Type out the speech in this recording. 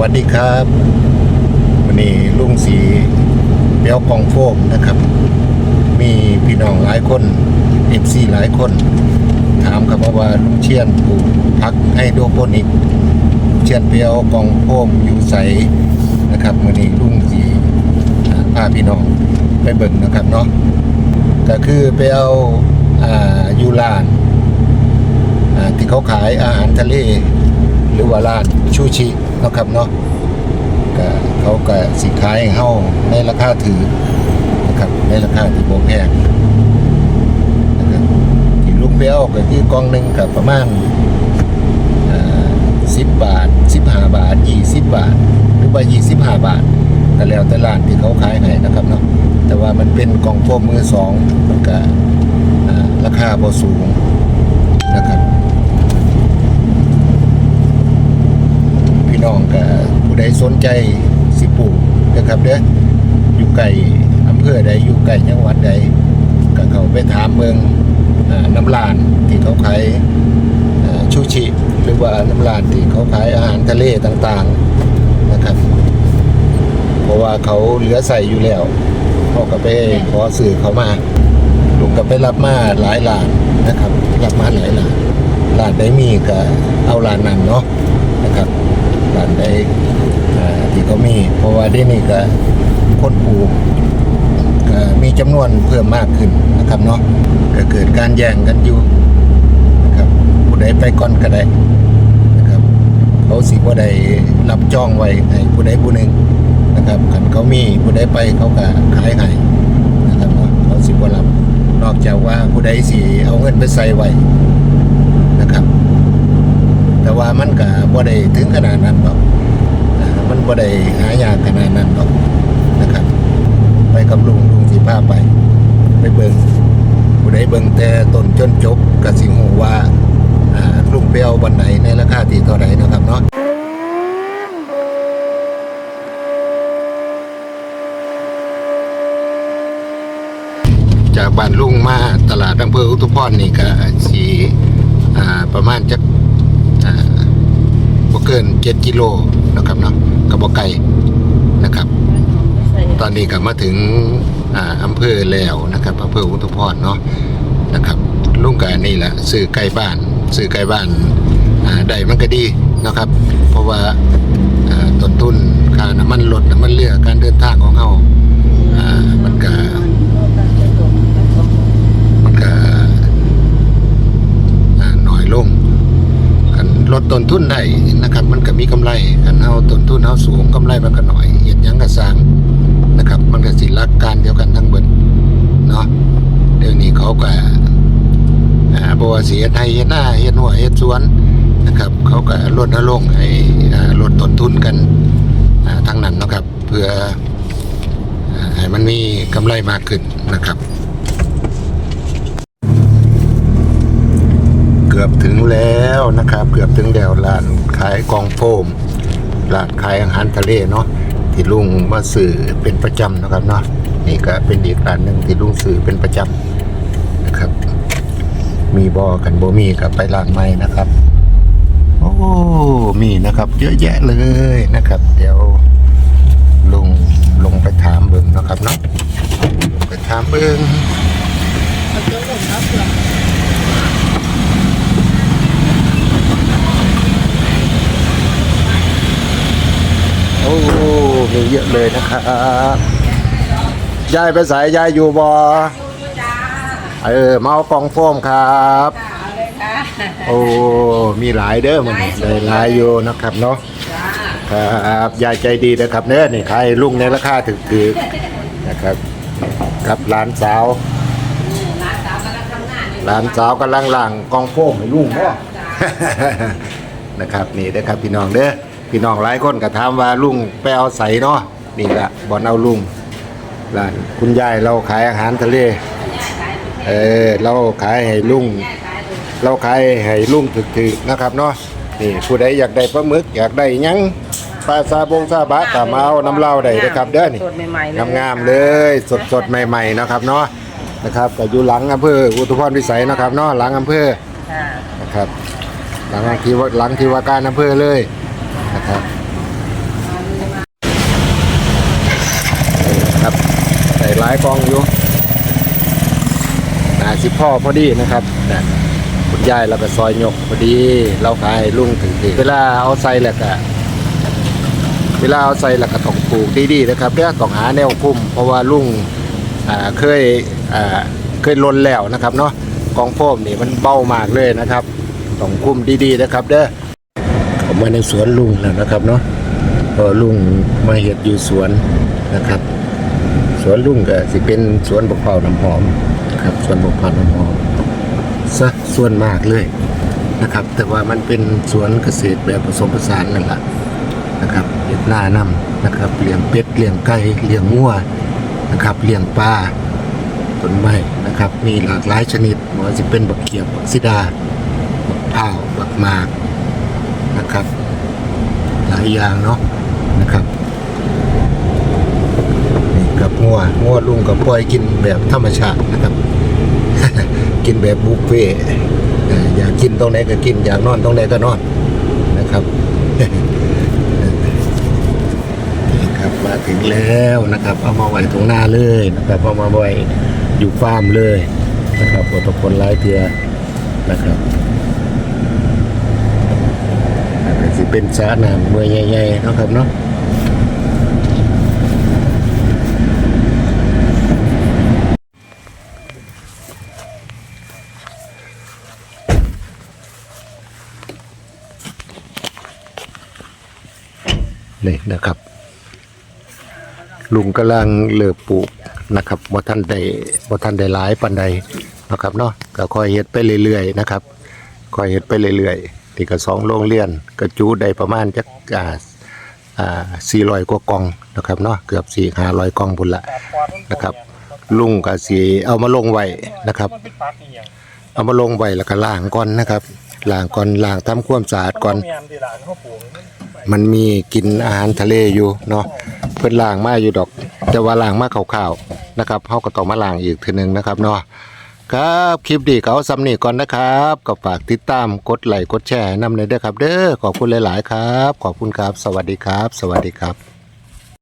วัสดีครับวันนี้ลุงสีเปียวกองโฟมนะครับ มีพี่น้องหลายคนเอฟซีหลายคน ถามครับว่าลุงเชียนปลูกพักไฮโดรโปนิกเชียนเปียวกองโฟมอยู่ใสนะครับวันนี้ลุงสีพาพี่น้องไปเบิ่งนะครับเนาะก็คือไปเอาอ่ายูลานอ่าที่เขาขายอาหารทะเล หรือว่าร้านชูชินะครับเนาะก็เขาก็สิขายให้เฮาในราคาถือนะครับในราคาที่บ่แพงนะครับที่ลูกเปียวก็คือกล่องหนึ่งก็ประมาณอ่า10บาท15บห้าบาท20บบาท หรือว่า25บาทก็แล้วแต่ร้านที่เขาขายให้นะครับเนาะแต่ว่ามันเป็นกล่องโฟมมือสองมันก็ราคาบ่สูงนะครับ พี่น้องกับผู้ใด สนใจสิปลูกนะครับเด้ออยู่ไกลอำเภอใดอยู่ไกลจังหวัดใดก็เขาไปถามเมืองอน้ำลานที่เขาขายชูชิหรือว่าน้ำลานที่เขาขายอาหารทะเลต่างๆนะครับ เพราะว่าเขาเหลือใส่อยู่แล้วเขาก็ไปขอสื่อเขามาลุงก็ไปรับมาหลายหลานนะครับ รับมาหลายหลานหลานได้มีก็เอาหลานนั้นเนาะนะครับ ร้านใดอ่าที่เขามี เพราะว่าเดี๋ยวนี้ก็คนปลูกมีจำนวนเพิ่มมากขึ้นนะครับเนาะก็เกิดการแย่งกันอยู่นะครับผู้ใดไปก่อนก็ได้นะครับเขาสิบ่ได้รับจองไว้ให้ผู้ใดผู้หนึ่งนะครับคันเขามีผู้ใดไปเขาก็ขายให้นะครับเนาะเขาสิบ่รับนอกจากว่าผู้ใดสิเอาเงินไปใส่ไว้นะครับ แต่ว่ามันก็บ่ได้ถึงขนาดนั้นหรอกมันบ่ได้หายากขนาดนั้นหรอกนะครับ ไปกับลุงลุงสิพาไป ไปเบิ่งผู้ใดเบิ่งแต่ต้นจนจบก็สิฮู้ว่าลุงไปเอาบันไหนในราคาที่เท่าไหร่นะครับเนาะจากบ้านลุงมาตลาดอำเภออุทุพรนี่ก็สิอ่าประมาณจัก อ่าบ่เกิน7กิโลนะครับเนาะกับบ่ไกลนะครับ ตอนนี้ก็มาถึงอ่าอำเภอแล้วนะครับอำเภออุทุพรเนาะนะครับลุงกันนี่แหละซื้อใกล้บ้านซื้อใกล้บ้านอ่าได้มันก็ดีนะครับ เพราะว่าอ่าต้นทุนค่าน้ำมันลดน้ำมันเรือการเดินทางของเราอ่ามันก็มันก็อ่าน้อยลง กันลดต้นทุนได้นะครับ มัน ก็มีกำไรกันเอาต้นทุนเอาสูงกำไรมันก็หน่อยเห็ดยังก็สร้างนะครับ มันก็สิหลักการเดียวกันทั้งเบิดเนาะเดี๋ยวนี้เขาก็อ่าบ่ว่าสิเฮ็ดไร่เฮ็ดนาเฮ็ดหัวเฮ็ดสวนนะครับ เขาก็ลดลงให้ลดต้นทุนกันอ่าทั้งนั้นนะครับ เพื่อให้มันมีกำไรมากขึ้นนะครับ เกือบถึงแล้วนะครับ เกือบถึงแล้วร้าน ขายกองโฟมร้านขายอาหารทะเลเนาะที่ลุงมาสื่อเป็นประจำนะครับเนาะนี่ก็เป็นอีกร้านหนึ่งที่ลุงสื่อเป็นประจำนะครับ มีบอกันบ่มีกับไปร้านใหม่นะครับ โอ้มีนะครับ เยอะแยะเลยนะครับ เดี๋ยวลุงลงไปถามเบิ่งนะครับเนาะลงไปถามเบิ่ง โอ้มีเยอะเลยนะครับยายไปสายยายอยู่บอเออเมากล่องโฟมครับเอาเลยค่ะโอ้มีหลายเด้อมันได้หลายอยู่นะครับเนาะครับยายใจดีนะครับเน้อนี่ขายลุงในราคาถึกๆนะครับกับร้านสาวร้านสาวกำลังทำงานอยู่ร้านสาวกำลังล่างกองโฟมให้ลุงเนาะนะครับนี่นะครับพี่น้องเด้อ พี่น้องหลายคนก็ถามว่าลุงไปเอาใสเนาะนี่ละบ่อนเอาลุงร้านคุณยายเราขายอาหารทะเลเออเราขายให้ลุงเราขายให้ลุงถึกๆนะครับเนาะนี่ผู้ใดอยากได้ปลาหมึกอยากได้หยังปลาซาบงซาบะก็มาเอาน้ำเหล้าได้นะครับเด้อนี่สดใหม่ๆเลยงามๆเลยสดๆใหม่ๆนะครับเนาะนะครับก็อยู่หลังอำเภออุทุพรพิสัยนะครับเนาะหลังอำเภอค่ะนะครับหลังที่ว่าหลังที่ว่าการอำเภอเลย นะครับนี่นครับใส่หลายกองอยู่นาสิพ่อพอดีนะครับนะคุณยายเราก็ซอยหยกพอดี เราขายลุงถึงทีเวลาเอาใส่แล้วก็เวลาเอาใส่แล้วกระถองปลูกดีๆนะครับเพื่อต้องหาแนวพุ่มเพราะว่าลุงเคยเคยลนแล้วนะครับเนาะกองโฟมนี่มันเบามากเลยนะครับต้องคุ้มดีๆนะครับเด้อ เข้ามาในสวนลุงแล้วนะครับเนาะพอลุงมาเห็ดอยู่สวนนะครับ สวนลุงก็สิเป็นสวนบกเผาน้ำหอมครับสวนบกเผาน้ำหอมซะส่วนมากเลยนะครับ แต่ว่ามันเป็นสวนเกษตรแบบผสมผสานนั่นแหละนะครับเลี้ยงหน้านำนะครับเลี้ยงเป็ดเลี้ยงไก่เลี้ยงงัวนะครับเลี้ยงปลาต้นไม้นะครับ มีหลากหลายชนิดไม่ว่าจะเป็นบักเขียบบักซิดาบักเผาบักมาก นะครับ หลายอย่างเนาะนะครับนี่กับงัวงัวลุงกับปล่อยกินแบบธรรมชาตินะครับ กินแบบบุฟเฟ่อยากกินตรงไหนก็กินอยากนอนตรงไหนก็นอนนะครับนี่ครับมาถึงแล้วนะครับ เอามาไว้ตรงหน้าเลยนะครับเอามาไว้อยู่ฟาร์มเลยนะครับโปรตคนหลายเทือนะครับแล้วก็ สิเป็นสาน้ำเมื่อใหญ่ๆนะครับเนาะนี่นะครับ ลุงกำลังเลือกปลูกนะครับบ่าท่านได้บ่าท่านได้หลายปันใดนะครับเนาะก็ค่อยเฮ็ดไปเรื่อยๆนะครับค่อยเฮ็ดไปเรื่อยๆ ที่ก็สองโรงเรียนก็จูได้ประมาณจักอ่าอ่า400กว่ากล่องนะครับเนาะเกือบ4 500กล่องพุ่นละนะครับ ลุงก็สิเอามาลงไว้นะครับ เอามาลงไว้แล้วก็ล้างก่อนนะครับล้างก่อนล้างทำความสะอาดก่อน มันมันมีกินอาหารทะเลอยู่เนาะเพิ่นล้างมาอยู่ดอก แต่ว่าล้างมาขาวๆนะครับเฮาก็ต้องมาล้างอีกทีหนึงนะครับเนาะ ครับคลิปดีเขาซ้ำนี่ก่อนนะครับก็ฝากติดตามกดไลค์กดแชร์ให้นำเลยเด้อครับ เด้อขอบคุณหลาย ๆ ครับ ขอบคุณครับ สวัสดีครับ สวัสดีครับ